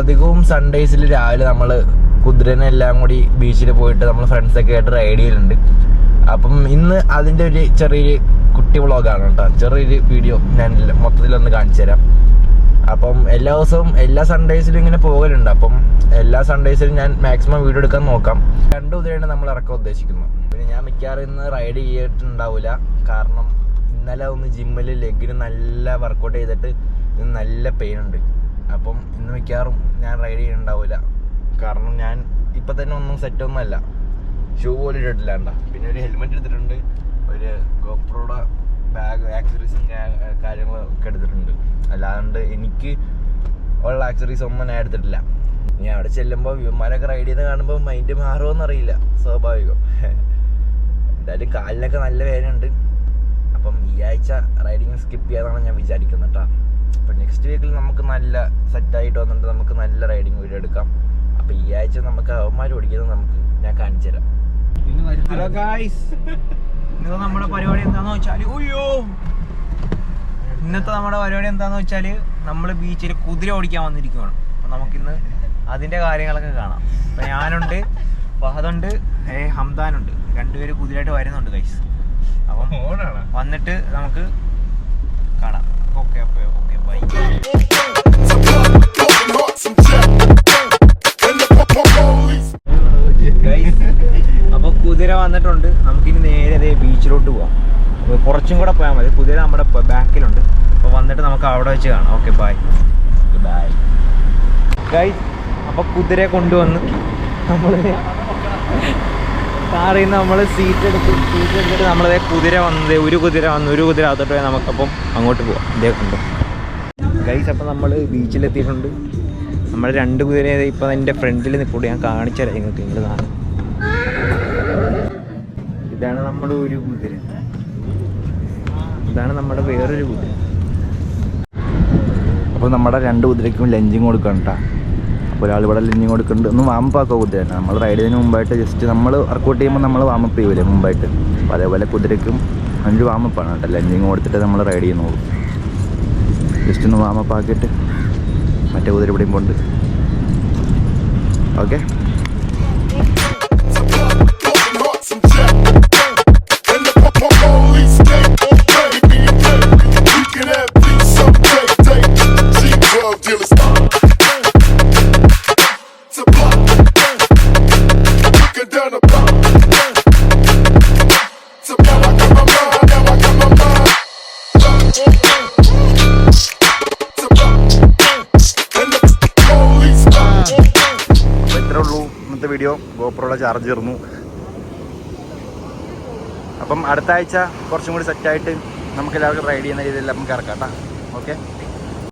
അധികവും സൺഡേസിൽ രാവിലെ നമ്മൾ കുതിരനെ എല്ലാം കൂടി ബീച്ചിൽ പോയിട്ട് നമ്മൾ ഫ്രണ്ട്സൊക്കെ ആയിട്ട് റൈഡ് ചെയ്യലുണ്ട്. അപ്പം ഇന്ന് അതിന്റെ ഒരു ചെറിയൊരു കുട്ടി വ്ളോഗാണ് കേട്ടോ ചെറിയൊരു വീഡിയോ ഞാൻ മൊത്തത്തിലൊന്ന് കാണിച്ചു തരാം. അപ്പം എല്ലാ ദിവസവും എല്ലാ സൺഡേസിലും ഇങ്ങനെ പോകലുണ്ട്. അപ്പം എല്ലാ സൺഡേസിലും ഞാൻ മാക്സിമം വീഡിയോ എടുക്കാൻ നോക്കാം. രണ്ട് കുതിരയാണ് നമ്മൾ ഇറക്കാൻ ഉദ്ദേശിക്കുന്നത് പിന്നെ ഞാൻ മിക്കവാറും ഇന്ന് റൈഡ് ചെയ്തിട്ടുണ്ടാവില്ല കാരണം ഇന്നലെ ഒന്ന് ജിമ്മിൽ ലെഗിന് നല്ല വർക്കൗട്ട് ചെയ്തിട്ട് ഇന്ന് നല്ല പെയിൻ ഉണ്ട്. അപ്പം ഇന്ന് മിക്കവാറും ഞാൻ റൈഡ് ചെയ്യുന്നുണ്ടാവില്ല കാരണം ഞാൻ ഇപ്പം തന്നെ ഒന്നും സെറ്റ് ഒന്നും അല്ല. ഷൂ പോലും ഇട്ടിട്ടില്ല കണ്ട. പിന്നെ ഒരു ഹെൽമെറ്റ് എടുത്തിട്ടുണ്ട്. ഒരു ഗോപ്രോയുടെ ബാഗ് ആക്സറീസും കാര്യങ്ങളൊക്കെ എടുത്തിട്ടുണ്ട്. അല്ലാണ്ട് എനിക്ക് ഉള്ള ആക്സറീസ് ഒന്നും ഞാൻ എടുത്തിട്ടില്ല. ഞാൻ അവിടെ ചെല്ലുമ്പോൾ വിമാനമൊക്കെ റൈഡ് ചെയ്ത് കാണുമ്പോൾ മൈൻഡ് മാറുമെന്ന് അറിയില്ല. സ്വാഭാവികം. എന്തായാലും കാലിലൊക്കെ നല്ല വേദനയുണ്ട്. അപ്പം ഈ ആഴ്ച റൈഡിങ് സ്കിപ്പ് ചെയ്യാന്നാണ് ഞാൻ വിചാരിക്കുന്നത് കേട്ടോ. അപ്പം നെക്സ്റ്റ് വീക്കിൽ നമുക്ക് നല്ല സെറ്റായിട്ട് വന്നിട്ട് നമുക്ക് നല്ല റൈഡിങ് വീഡിയോ എടുക്കാം. അപ്പം ഈ ആഴ്ച നമുക്ക് അവന്മാർ ഓടിക്കുന്നത് നമുക്ക് ഞാൻ കാണിച്ചു തരാം. ഹലോ ഗായ്സ് ഇന്നത്തെ നമ്മുടെ പരിപാടി എന്താണെന്ന് വെച്ചാൽ ഉയ്യോ. ഇന്നത്തെ നമ്മുടെ പരിപാടി എന്താണെന്ന് വെച്ചാൽ നമ്മൾ ബീച്ചിൽ കുതിര ഓടിക്കാൻ വന്നിരിക്കുവാണ്. അപ്പൊ നമുക്കിന്ന് അതിന്റെ കാര്യങ്ങളൊക്കെ കാണാം. അപ്പൊ ഞാനുണ്ട് ഫഹദുണ്ട് ഏ ഹംദാനുണ്ട്. രണ്ടുപേര് കുതിരയായിട്ട് വരുന്നുണ്ട് ഗൈസ് അപ്പം വന്നിട്ട് നമുക്ക് ബീച്ചിലോട്ട് പോവാം. കുറച്ചും കൂടെ പോയാൽ മതി. പുതിയത് നമ്മുടെ ബാക്കിലുണ്ട്. അപ്പോൾ വന്നിട്ട് നമുക്ക് അവിടെ വെച്ച് കാണാം. ഓക്കെ ബായ് ബായ് ഗൈസ് അപ്പോൾ കുതിരയെ കൊണ്ടുവന്ന് നമ്മൾ കാറിൽ നിന്ന് നമ്മൾ സീറ്റ് എടുത്ത് സീറ്റ് എടുത്തിട്ട് നമ്മളത് കുതിര വന്നത് ഒരു കുതിര വന്ന് ഒരു കുതിര അകത്തോട്ട് പോയാൽ നമുക്കപ്പം അങ്ങോട്ട് പോവാം. ഇതേ കൊണ്ട്? ഗൈസ് അപ്പോൾ നമ്മൾ ബീച്ചിലെത്തിയിട്ടുണ്ട് നമ്മൾ രണ്ട് കുതിരയെ ഇപ്പം എന്റെ ഫ്രണ്ടിൽ നിൽക്കൂടെ ഞാൻ കാണിച്ചു തരാം നിങ്ങൾക്ക് നിങ്ങൾ കാണാം ഇതാണ് നമ്മുടെ ഒരു കുതിര. ഇതാണ് നമ്മുടെ വേറൊരു കുതിര. അപ്പോൾ നമ്മുടെ രണ്ട് കുതിരയ്ക്കും ലഞ്ചിങ് കൊടുക്കണം കേട്ടോ ഒരാൾ ഇവിടെ ലഞ്ചിങ് കൊടുക്കുന്നുണ്ട്. ഒന്ന് വാമപ്പാക്കോ കുതിര നമ്മൾ റൈഡ് ചെയ്യുന്ന മുമ്പായിട്ട് ജസ്റ്റ് നമ്മൾ വർക്കൗട്ട് ചെയ്യുമ്പോൾ നമ്മൾ വാമപ്പ് ചെയ്യൂലേ മുമ്പായിട്ട്. അപ്പോൾ അതേപോലെ കുതിരയ്ക്കും അഞ്ച് വാമപ്പാണ് കേട്ടോ ലഞ്ചിങ് കൊടുത്തിട്ട് നമ്മൾ റൈഡ് ചെയ്യുന്നുള്ളൂ ജസ്റ്റ് ഒന്ന് വാമപ്പ് ആക്കിയിട്ട് മറ്റേ കുതിര ഇവിടെയും പോണ്ട് ഓക്കെ വീഡിയോ ഗോപ്രോയുടെ ചാർജ് തീർന്നു. അപ്പം അടുത്ത ആഴ്ച കുറച്ചും കൂടി സെറ്റായിട്ട് നമുക്ക് എല്ലാവർക്കും റൈഡ് ചെയ്യുന്ന രീതിയിൽ നമുക്ക് ഇറക്കാം കേട്ടോ. ഓക്കെ